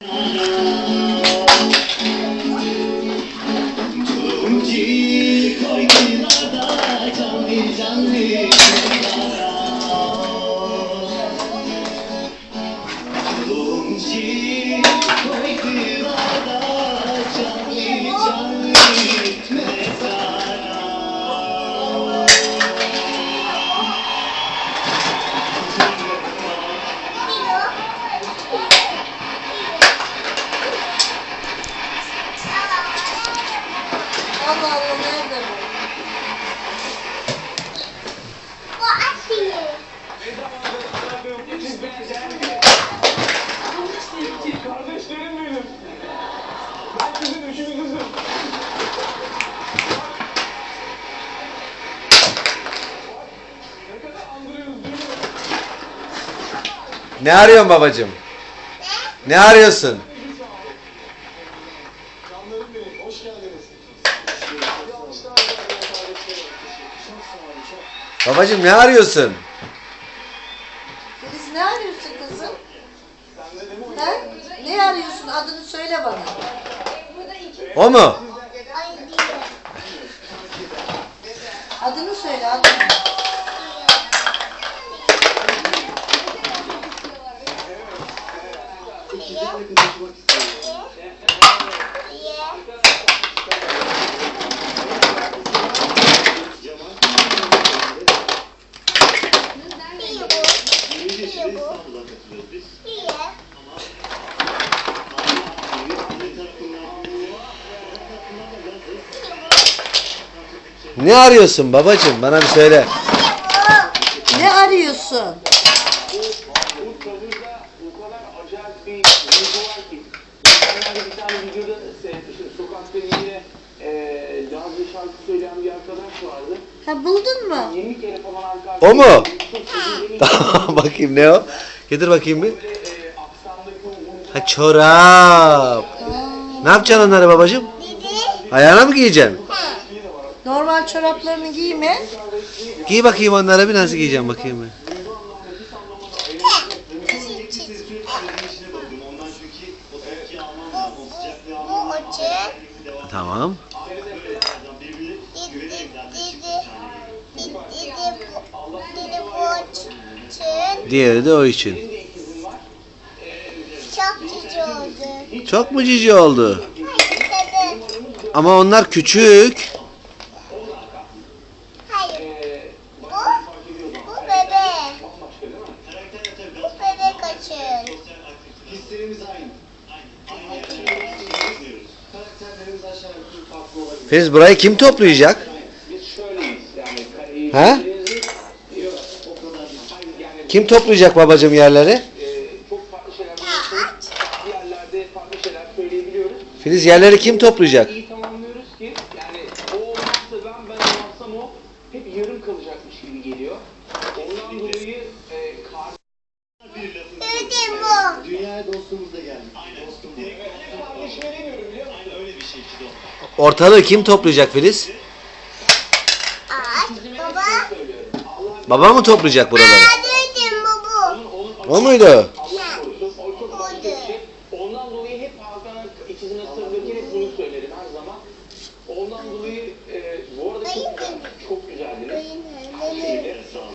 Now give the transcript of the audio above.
隆吉，可依拉达，将你将你记牢牢。隆吉，可依拉达。Ne arıyorsun babacığım? Ne arıyorsun? Babacığım ne arıyorsun? Filiz ne arıyorsun kızım? Ha? Ne arıyorsun? Adını söyle bana. O mu? Ay diye. Adını söyle adını. Diye bu. Diye bu. Diye. Ne arıyorsun babacığım? Bana bir söyle. Ne arıyorsun? Bu tavırda o kadar acayip bir duygu var ki. Geçenlerde bir tane videoda. Sokakta yine eee caz ve şarkı söyleyen bir arkadaş vardı. Ha buldun mu? 20 kere falan arka O mu? Tamam bakayım ne o? Getir bakayım bir. böyle eee aksandaki o vurgu Ha çorap. Ne yapacaksın onları babacığım? Ayağına mı giyeceksin? Normal çoraplarını giyme. Giy bakayım onları bir nasıl giyeceğim bakayım bir. Bu açık. Tamam. Bu açık. Diğeri de o için. Çok cici oldu. Çok mu cici oldu? Hayır. Ama onlar küçük. Hayır. Bu. Bu bebe. Bu bebek açık. Hislerimiz aynı. Aynı. Karakterlerimiz aşağı yukarı farklı olabilir. Filiz burayı kim toplayacak? Biz şöyleyiz yani. Ha? Yani Kim toplayacak babacığım yerleri? eee, çok farklı şeyler biliyorsunuz. Diğerlerde farklı şeyler söyleyebiliyoruz. Filiz yerleri kim toplayacak? tane dostumuz da gelmiş. Aynen. Dostum da. Hani kardeş şey biliyor musun? Aynen öyle bir şey işte Ortalığı kim toplayacak Filiz? Baba. Baba mı toplayacak buraları? Dedim baba. O muydu? Ondan dolayı hep Hakan'ın ikizini hatırlarım. Hep bunu söylerim her zaman. Ondan dolayı e, bu arada çok, çok güzeldiniz. Teşekkür